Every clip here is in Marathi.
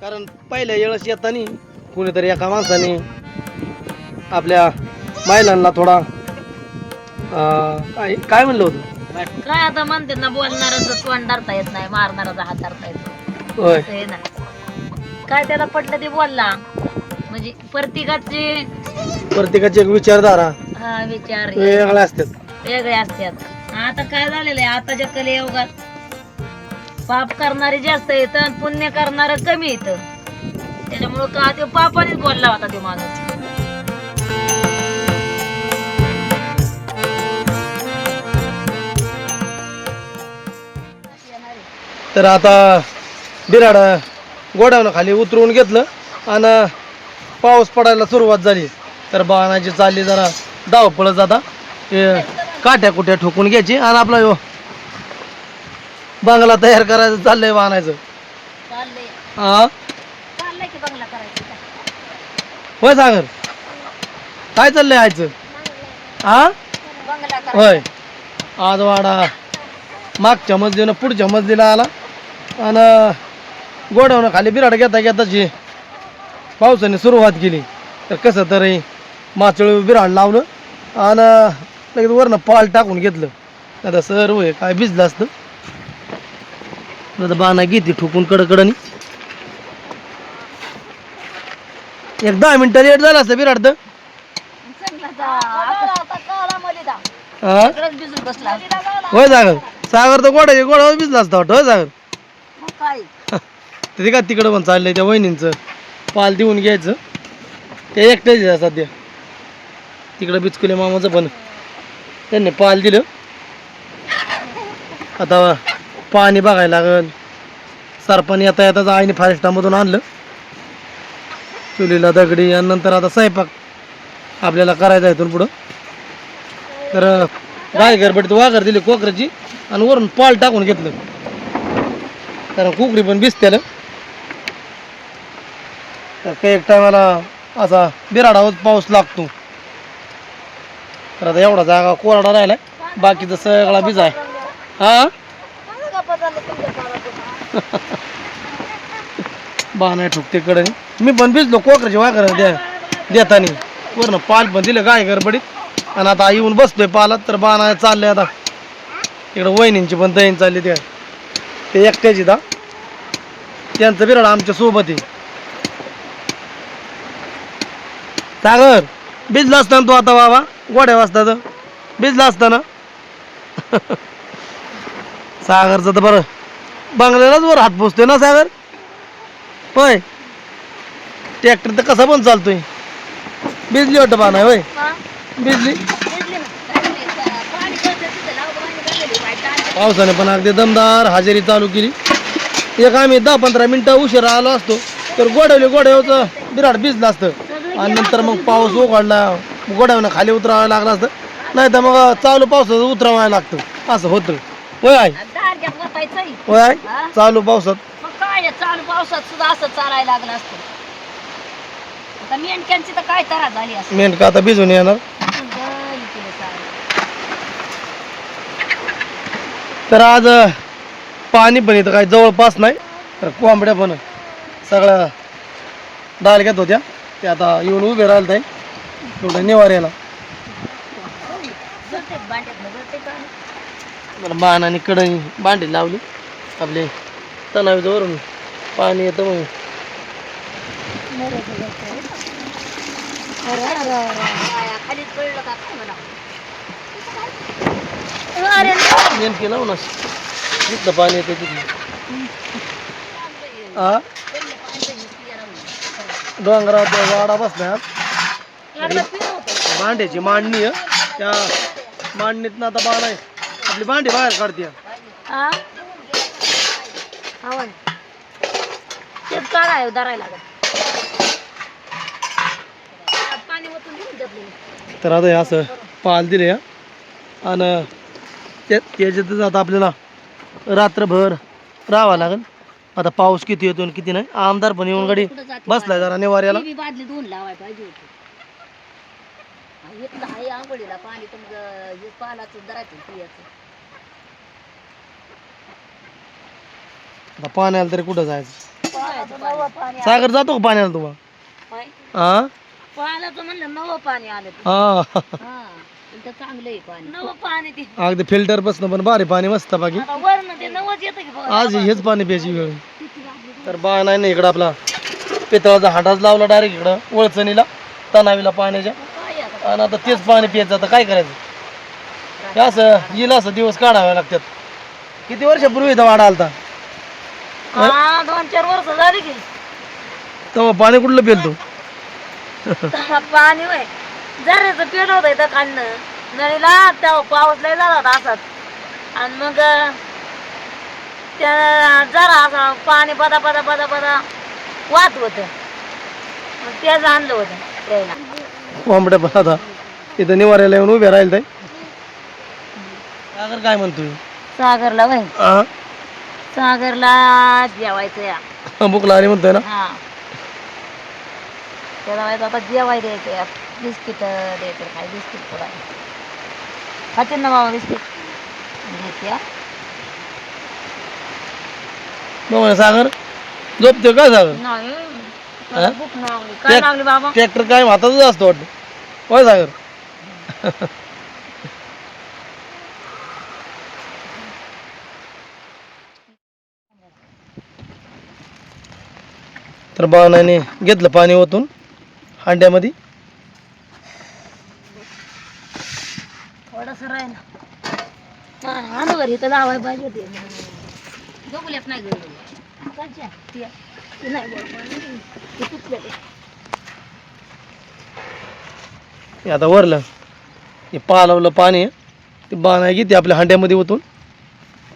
कारण पहिल्या वेळेस येताना कुणीतरी एका माणसाने आपल्या महिलांना थोडा अं, काय काय म्हणलं होतं? काय आता म्हणते ना बोलणारच तोंड धरता येत नाही मारणाराचा हात धरता येत होय. असं आहे ना. काय त्याला पटलं ते बोलला. म्हणजे प्रत्येकाचे प्रत्येकाची एक विचारधारा हा विचार. हे वेगळ्या असतात. वेगळे असतात. आता काय झालेलं आहे? आताच्या कले योगात पाप करणारे जास्त येत पुण्य करणार कमी येत त्याच्यामुळं का ते पापानेच बोलला होता ते माणूस. तर आता बिराड गोडावनं खाली उतरवून घेतलं आणि पाऊस पडायला सुरुवात झाली. तर बाणाची चालली जरा धावपळत जाता काट्या कुट्या ठोकून घ्यायची आणि आपला बंगला तयार करायचं चाललंय चाललंय. हा? चाललंय की बंगला करायचं? काय? होय सागर? काय चाललंय आयचं हा? बंगला करायचा. होय. आज वाडा. मागच्या मजलीनं पुढच्या मजलीला आला. आणि गोडावनं खाली बिराड घेता घेताची पावसाने सुरुवात केली. तर कसं तरी माचळ बिराड लावलं. आणि लगेच वरनं पाल टाकून घेतलं. आता सर्व हे काय भिजलं असतं. आता बाणा घेते ठोकून कडकडनी. एक दहा मिनिटं लेट झाला असतं बिराड तर हा? होय सागर. सागर तर गोड्याचे गोड्यावर भिजला असता वाटतं होय सागर? मग ते का तिकडं पण चाललंय त्या वहिनींचं. पाल देऊन घ्यायचं. ते एकटेच सध्या. तिकडं बिचकुले मामाचं पण त्यांनी पाल दिलं. आता पाणी बघायला लागल. सरपण येता येताच आईने फारेस्टामधून आणलं. चुलीला दगडी आणि नंतर आता स्वयंपाक आपल्याला करायचा आहे इथून पुढं. तर गाय गरबडीत वाघर दिली कोकराची आणि वरून पाल टाकून घेतलं. कारण कुकरी पण भिजतेलं. तर काही एक टायमाला असा बिराडावर पाऊस लागतो. तर आता एवढा जागा कोरडा राहिला बाकीचा सगळा भिज आहे हा? बाणा ठुकते कडे. मी पण भिजलो जेव्हा कर द्या. देतानी. वरनं पाल पण दिलं गाय गडबडीत. आणि आता येऊन बसतोय पालात तर बाणा चालले आता. इकडं वहिनींची पण दहीन चालली त्या. ते एकट्याची दा त्यांचं बिराड आमच्यासोबत आहे. सागर भिजला असताना तू आता बाबा? गोड्या वाजता तर. भिजला असताना सागरचं तर बरं. बंगल्यालाच वर हात पोचतोय ना सागर? होय. ट्रॅक्टर तर कसा पण चालतोय. भिजली वाटतं पाना होय. भिजली पावसाने पण अगदी दमदार हजेरी चालू केली. एक आम्ही दहा पंधरा मिनिटं उशिरा आलो असतो तर गोडवले गोड्यावचं बिराड भिजलं असतं. आणि नंतर मग पाऊस उघडला गोड्यावनं खाली उतरावं लागलं असतं. नाही तर मग चालू पावसाचं उतरावायला लागतं. असं होतं. होय आहे होय? चालू पावसात. मग काय आहे, चालू पावसात सुद्धा असं चालायला लागलं असतं. आता मेंढक्यांची तर काय तरा झाली असं मेनका आता भिजून येणार. तर आज अं, पाणी पण इथं काही जवळपास नाही. तर कोंबड्या पण सगळ्या डाल घेत होत्या. ते आता येऊन उभे राहिलं ताई थोडं निवाऱ्याला मला बाण आणि कढई भांडी लावली. आपले तणावीचं पाणी येतं मग नेमकी लावून तिथलं पाणी येतं तिथलं. हा डोंगरात वाडा बसल्यात भांड्याची मांडणी आहे. त्या मांडणीतनं आता बाण आहे. आपली भांडी बाहेर काढते. धरायला लागत पाणी ओतून तर आता हे असं पाल दिले या आणि त्या त्याच्यातच आता आपल्याला रात्रभर राहावं लागेल. आता पाऊस किती येतो आणि किती नाही. आमदार पण येऊन गाडी बसलाय जरा निवाऱ्याला. बादली लावाय पाहिजे होती. हा, इथलं आहे आंघोळीला पाणी तुमचं हे पालाचं धरायचं पियाचं. आता पाण्याला तरी कुठं जायचं? पाण्याचं नवं पाणी सागर जातो का पाण्याला तुम्हाला? हा पाण्याचं म्हणलं नवं पाणी आलं ते. हा. हा. इथं चांगलं आहे पाणी. नवं पाणी ते. अगदी फिल्टर बसणं पण भारी पाणी मस्त बाकी. आता वरनं ते नवंच येतं की बघा. आज हेच पाणी प्यायची वेळ. तर बा नाही ना इकडं आपला पितळाचा हांडाच लावला डायरेक्ट इकडं वळचणीला तणावीला पाण्याच्या. काय आता? आणि आता तेच पाणी प्यायचं आता काय करायचं? हे असं येईल असं दिवस काढावे लागतात. किती वर्षापूर्वी इथं वाडा आलता? हा दोन चार वर्ष झाली की. तेव्हा पाणी कुठलं पेलतो? पाणी होय. जराचं पेट होत इथं खाणं नळीला तेव्हा पाऊस लय झाला होता असाच आणि मग त्या जरा असं पाणी पदा पदा पदा पदा वाहत होत. मग तेच आणलं होतं कोंबड्या पण आता इथं निवाऱ्याला येऊन उभे राहील ताई सागर काय म्हणतोय? सागरला वय सागरला जेवायचं या. भूक लागली म्हणतोय ना? हा. त्याला माहीत आता जेवाय द्यायचं या. बिस्किट द्यायचं काय? बिस्किट ना बाबा बिस्किट? घेते सागर? झोपतोय काय सागर? नाही. हा? मला भूक नाही लागली. काय लागली बाबा? ट्रॅक्टर काय हातातच असतो वाटतं. होय सागर? तर बाणाने घेतलं पाणी ओतून हांड्यामध्ये. थोडस राहील. इथं लावाय पाहिजे होते. नाही नाही. हे आता वरलं. हे पालवलं पाणी. ते बाणा घेते आपल्या हांड्यामध्ये ओतून.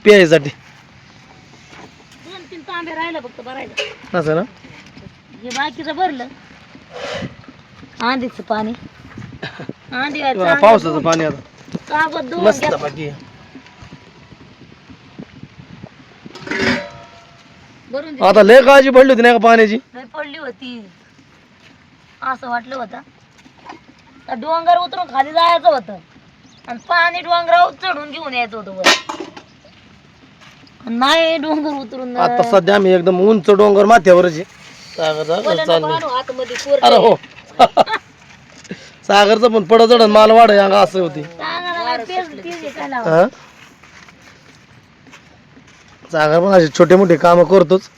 प्यायसाठी. दोन तीन तांबे राहिलं फक्त भरायला असं ना? हे बाकीचं भरलं. आंधीचं पाणी. आंधी पावसाचं पाणी आता. चांगलं धुवून मस्त घ्या. बाकी भरून दे. आता लय काळजी पडली होती नाही का पाण्याची? लय पडली होती. असं वाटलं होतं. तर डोंगर उतरून खाली जायचं होतं. आणि पाणी डोंगरावर चढून घेऊन यायचं होतं वर आणि नाही डोंगर उतरून आता सध्या आम्ही एकदम उंच डोंगर माथ्यावरच आहे. चाललंय पाणू आतमध्ये अरे. हो सागरचं पण पड चढण माल वाढ असं होती हे. हा? सागर पण असे छोटे मोठे काम करतोच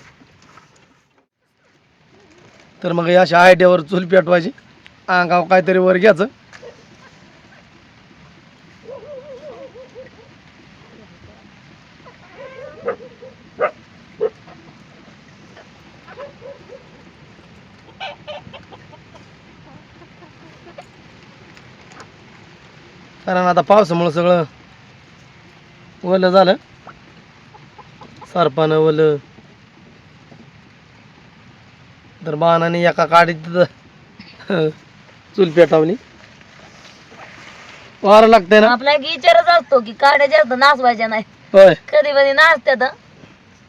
तर मग या अशा आयडियावर चूल पेटवायची अंगाव काहीतरी वर घ्यायचं कारण आता पावसामुळं सगळं ओलं झालं. सरपानं ओलं. तर बाणाने एका काडीत चूल पेटावली. वारं लागतंय ना? आपला विचारच असतो की काड्या जास्त नाचवायच्या नाही. होय. कधी कधी नाचतात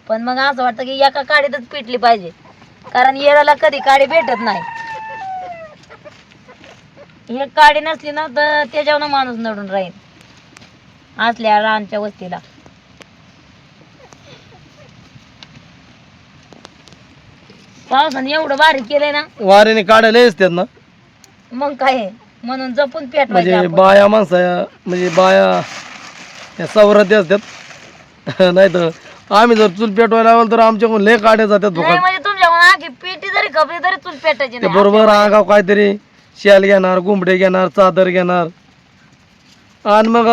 पण मग असं वाटतं की एका काडीतच पिटली पाहिजे. कारण येळाला कधी काडी भेटत नाही. काडी नसली ना तर त्याच्यावर माणूस नडून राहील असल्या रानच्या वस्तीला. पावसाने एवढं बारीक केलंय ना. वाऱ्याने काड्या लय असतात ना मग काय आहे? म्हणून जपून पेटवायचं म्हणजे आपण. बाया माणसा म्हणजे बाया या सवराती असतात. नाही तर आम्ही जर चूल पेटवायला लावलं तर आमच्याकडून लय काड्या जातात नाही फुकट म्हणजे तुमच्या आगी पेटी जरी खपली तरी चूल पेटायची ते नाही. बरोबर अंगाव काहीतरी. शेल घेणार गुंबडे घेणार चादर घेणार. आणि मग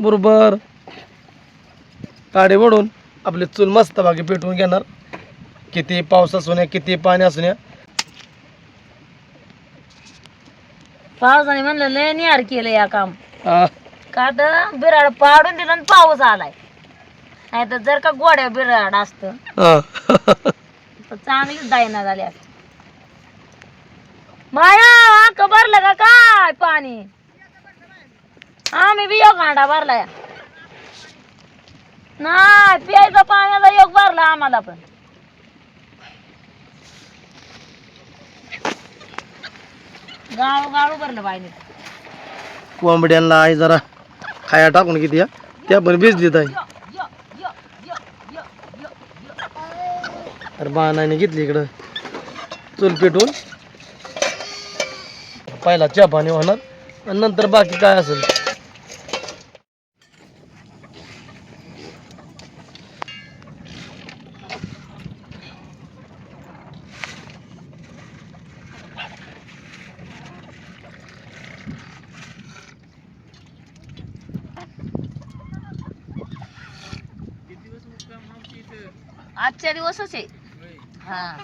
बरोबर. काडे वडून आपली चूल मस्त बाकी पेटवून घेणार. किती पाऊस असू नये किती पाणी असू नये पावसाने म्हणलं लय निहार केलं या काम. का तर बिराड पाडून दिलं आणि पाऊस आलाय. नाही तर जर का गोड्या बिराड असत. तर चांगलीच दायना झाली असती. माया आक भरलं का काय पाणी? आम्ही बी योग हांडा भरलाय नाही प्यायचा पाण्याचा योग भरला आम्हाला पण. गाव गाळू भरलं पाहिजे कोंबड्यांना आई जरा खाया टाकून किती या? त्या पण भिजलीत आहे. तर बाणाने घेतली इकडं. चूल पेटून पहिला चहा पाणी होणार आणि नंतर बाकी काय असेल. आजच्या दिवसच आहे. हा.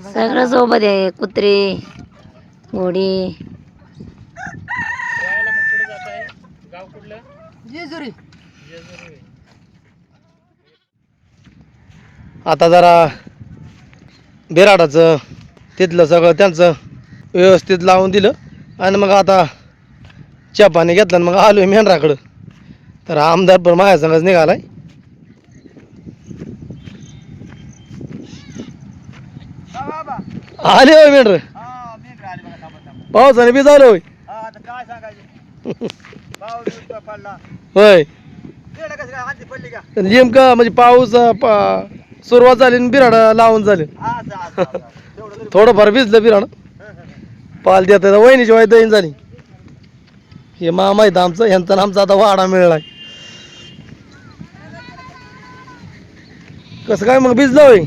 सगळं सोबत आहे कुत्रे घोडी. जेजुरी. आता जरा बिराडाचं तिथलं सगळं त्यांचं व्यवस्थित लावून दिलं. आणि मग आता चहा पाणी घेतलं आणि मग आलो मेंढराकडं. तर आमदार पण माझ्या संगच निघालाय. आले होय मेंढर. पावसाने बी झालं होय. होय. नेमका म्हणजे पाऊस सुरुवात झाली आणि बिराड लावून झाले. थोडंफार भिजलं बिराड. पाल देत वहिनीची वाय दहीन झाली. हे मा माहीत आमचं ह्यांचा आमचा आता वाडा मिळलाय. कसं काय मग भिजलं होय?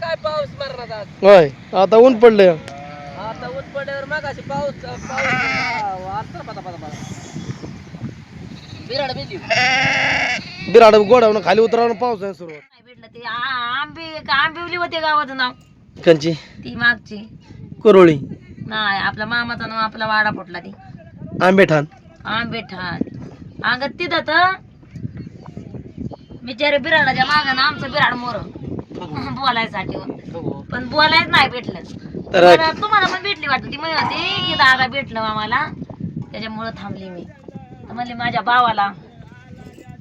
काय पाऊस मारणार आज? होय आता ऊन पडलंय. आता ऊन पडल्यावर मागाशी पाऊस पाऊस पता पता पता बिराड गोडावून खाली उतरावून पाऊस आहे सुरुवात. भेटलं ते. आ- आंबे आंबिवली होते गावाचं नाव? कंची ती मागची. कुरोळी. नाही आपल्या मामाचं नाव आपला वाडा फुटला ती. आंबेठाण आंबे ठाण. अंगत तिथं तर बिचारे बिराडाच्या मागं ना आमचं बिराड मोर. बोलायसाठी पण बोलायच नाही भेटलं. तर तुम्हाला पण भेटली वाटतं. ती म्हणत होती की दादा भेटलं आम्हाला. त्याच्यामुळं थांबली मी. तर म्हणले माझ्या भावाला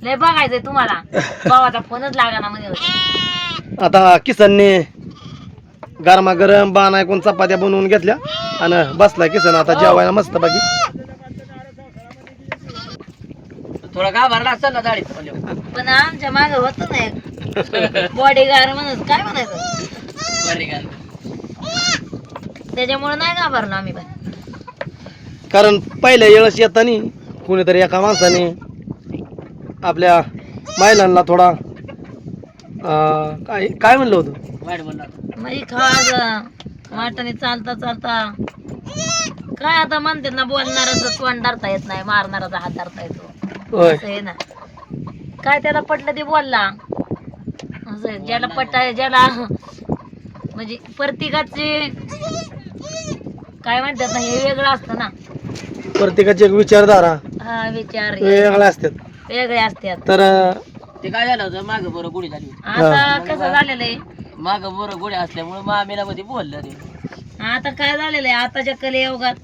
लय बघायचंय तुम्हाला. भावाचा फोनच लागाना म्हणे आता किसनने गरमागरम बाण ऐकून चपात्या बनवून घेतल्या आणि बसला किसन. आता जेवायला मस्त बाकी थोडा गाभारला असेल ना दाढीत. पण आमच्या माग होत नाही बॉडीगार्ड म्हणत काय म्हणायचं? त्याच्यामुळे नाही घाबरलो आम्ही पण. कारण पहिल्या वेळेस येताना कुणीतरी एका माणसाने आपल्या महिलांना थोडा अं, काय काय म्हणलं होतं? म्हणजे खा ग वाटाने चालता चालता काय आता म्हणते ना बोलणाराचं तोंड धरता येत नाही मारणाराचा हात धरता येतो. होय. असं आहे ना. काय त्याला पटलं ते बोलला. असं आहे. ज्याला पटाय ज्याला म्हणजे प्रत्येकाचे काय म्हणतात ना हे वेगळं असतं ना. प्रत्येकाची एक विचारधारा हा विचार. वेगळ्या असतात. वेगळे असतात. तर ते काय झालं होतं? माग बरं गोडी झाली आता कसं झालेलं आहे? माग बरं गोडी असल्यामुळे मामीला मध्ये बोललं रे आता काय झालेलं आहे? आताच्या कलियुगात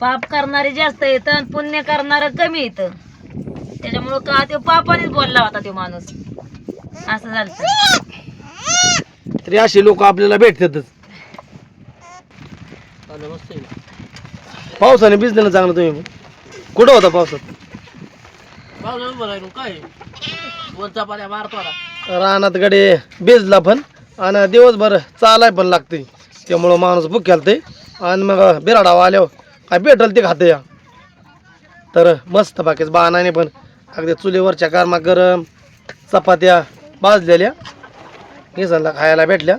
पाप करणारे जास्त येतं आणि पुण्य करणारं कमी येतं त्याच्यामुळं का तो पापानेच बोलला होता तो माणूस? असं झालं. तरी असे लोक आपल्याला भेटतातच. पावसाने भिजलं ना चांगलं तुम्ही. कुठं होता पावसात? बोलायला काय? मारतो रानात गडे भिजला पण आणि दिवसभर चालाय पण लागते त्यामुळं माणूस भुक्याल ते आणि मग बिराडावा आल्यावर काय भेटल ते खाते या. तर मस्त बाकीच बाणाने पण. अगदी चुलीवरच्या कारमा गरम चपात्या भाजलेल्या. केसांना खायला भेटल्या.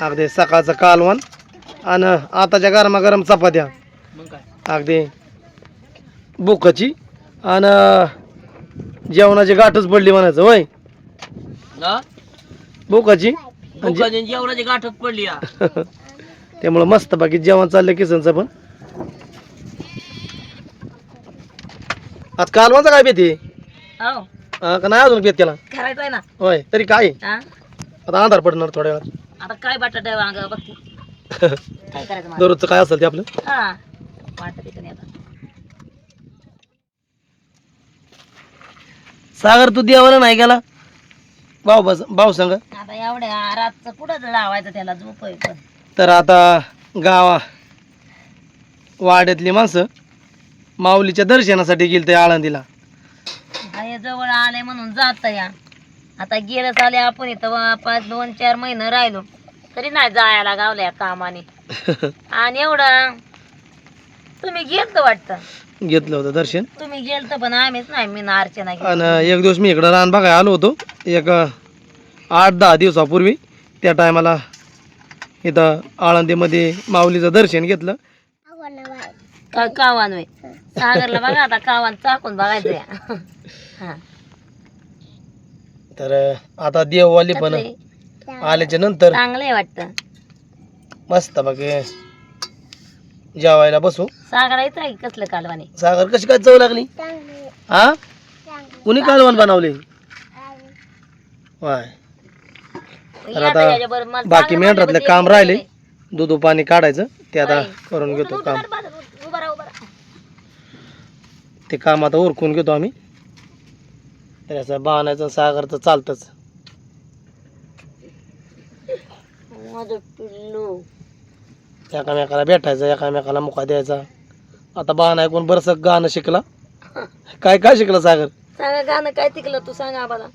अगदी सकाळचं कालवण आणि आताच्या गरमा गरम चपात्या अगदी बुकाची आणि जेवणाची गाठच पडली म्हणायचं होय? ना? बुकाची जेवणाची गाठच पडली त्यामुळं मस्त बाकी जेवण चाललं किसनचं पण. आज कालवाचा काय बेत हो का नाही अजून बेत केला आहे ना. होय तरी काय? हा? आता अंधार पडणार थोड्या वेळात. आता काय बटाटा वांग? बघते काय करायचं मला? दररोजचं काय असेल ते आपलं? हा. वाटत येतं नाही आता. सागर तू देवाला नाही गेला? भाऊ बस भाऊ सांग. आता एवढ्या रातचं कुठं लावायचं त्याला? झोप आहे पण. तर आता गावा वाड्यातली माणसं माऊलीच्या दर्शनासाठी गेली ते आळंदीला. जवळ आले म्हणून जात या. आता गेलं चाले आपण इथं पाच दोन चार महिने राहिलो तरी नाही जायला गावल्या कामाने. आणि एवढं तुम्ही गेलत वाटतं? घेतलं होतं दर्शन. तुम्ही गेलत पण आम्हीच नाही मी ना अर्चना गेली. आणि एक दिवस मी इकडं रान बघायला आलो होतो. एक अं, आठ दहा दिवसापूर्वी त्या टायमाला इथं आळंदीमध्ये माऊलीचं दर्शन घेतलं. का कावान वे सागरला बघा आता कावान चाकून बघायचं या. हा. तर आता देववाली पण? आल्याच्यानंतर चांगलंय वाटतं. मस्त बाकी जेवायला बसू. सागरा येत आहे कसलं कालवाने? सागर कशी काय चव लागली? हा? कुणी कालवण बनवले? वाय तर आता बाकी मेंढरातलं म्हणलं काम राहिले. दूध पाणी काढायचं. ते आता. करून घेतो काम उठ, उठ, उठ, उभा राहा, उभा राहा. ते काम आता उरकून घेतो आम्ही. तर असं बाणायचं सागरचं चालतंच. माझं पिल्लू. एकामेकाला भेटायचं एकामेकाला मुका द्यायचा. आता बाण ऐकून बरंच गाणं शिकला. काय काय शिकला सागर? सांगा गाणं काय तिकलं तू सांगा आम्हाला.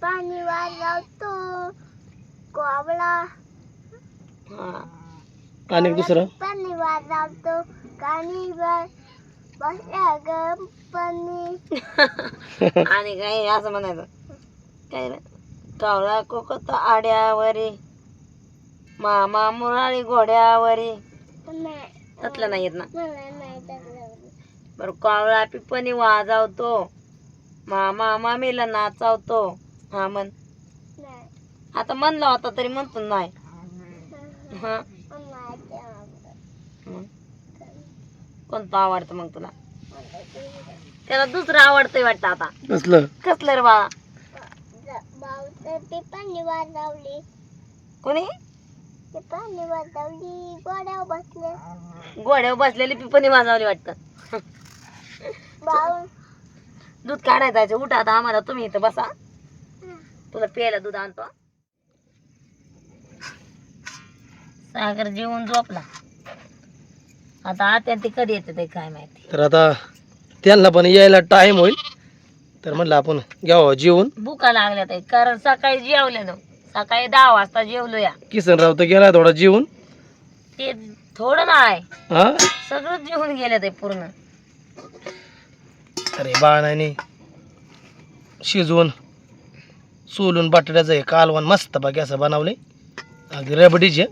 पाणी वाजवतो कोवळा. हा. आणि दुसरं? पाणी वाजवतो कानी बसल्या आणि काय असं म्हणायचं? काय रे? कावळा कोकत आड्यावरी मामा मुरारी घोड्यावरी. त्यातलं नाही येत ना? मला नाही बरं कावळा पिपणी वाजवतो. मामा मामीला नाचावतो. हा म्हण. नाही. आता म्हणला होता तरी म्हणतो नाही. हा मग. कोणतं आवडतं मग तुला? त्याला दुसरं आवडतंय वाटतं आता. कसलं? कसलं रे बाळा? ते पाणी वाजवली. कोणी? ते पाणी वाजवली गोड्यावर बसले. घोड्यावर बसलेली पिपणी वाजवली वाटतं. भाऊ. दूध काढायला जायचं. उठा आता आम्हाला. तुम्ही इथं बसा. तुला प्यायला दूध आणतो. सागर जेवून झोपला. आता आत्या ती कधी येते ते काय माहिती? तर आता त्यांना पण यायला टाइम होईल. तर म्हटलं आपण घ्यावं जेवून भुका लागल्या ते कारण सकाळी जेवले ना सकाळी दहा वाजता जेवलो या किसनराव तर गेला थोडा जेवून. ते थोडं नाही. हा? सगळं जेवून गेले ते पूर्ण. अरे बाणाने शिजवून सोलून बटाट्याचं हे कालवण मस्त बाकी असं बनवले. अगदी रबडीचे.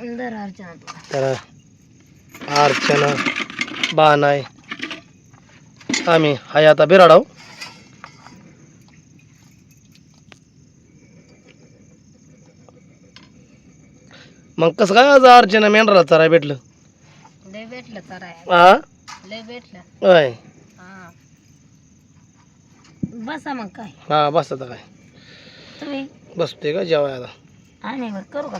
तर अर्चना बाणाय आम्ही हाय आता बिराडाव. मग कसं काय आज अर्चना मेंढराला चराय भेटलं? लय भेटलं चराय हा लय भेटलं. होय. हा. बसा मग काय. हा बस आता काय. तुम्ही? बसतोय का जेवायला? आणि मग करू का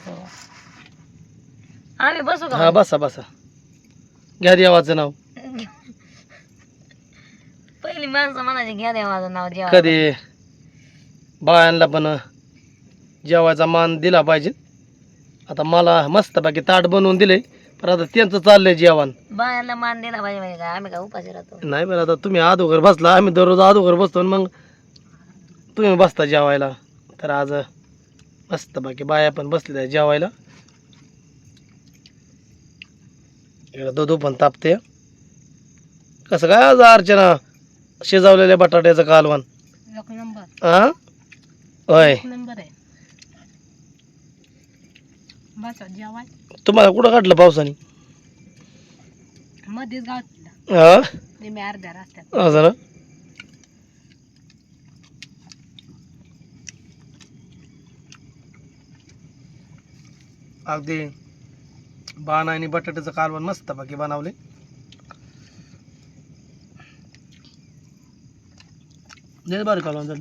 आम्ही बसू का हा बसा बसा. घ्या देवाचं नाव. पहिली माणसं म्हणायची घ्या माझं नाव जेव्हा कधी? बायांना पण जेवायचा मान दिला पाहिजे. आता मला मस्त बाकी ताट बनवून दिले पण आता त्यांचं चाललंय जेवण. बायाला मान दिला पाहिजे म्हणजे काय? आम्ही काय उपाशी राहतो? नाही बरं आता तुम्ही अधोघर बसला आम्ही दररोज अधोघर बसतो आणि मग तुम्ही बसता जेवायला. तर आज मस्त बाकी बाया पण बसलेल्या जेवायला. इकडं दूध पण तापते. कसं काय आज अर्चना शिजवलेल्या बटाट्याचं कालवण? एक नंबर. हा होय. नंबर आहे. बस जेवाय. तुम्हाला कुठं काढलं पावसाने? मध्येच गाव हा मी अर्ध्या रस्त्यात. असं ना अगदी. बाणा आणि बटाट्याचं कालवण मस्त बाकी बनवले. लय कालवण झालं.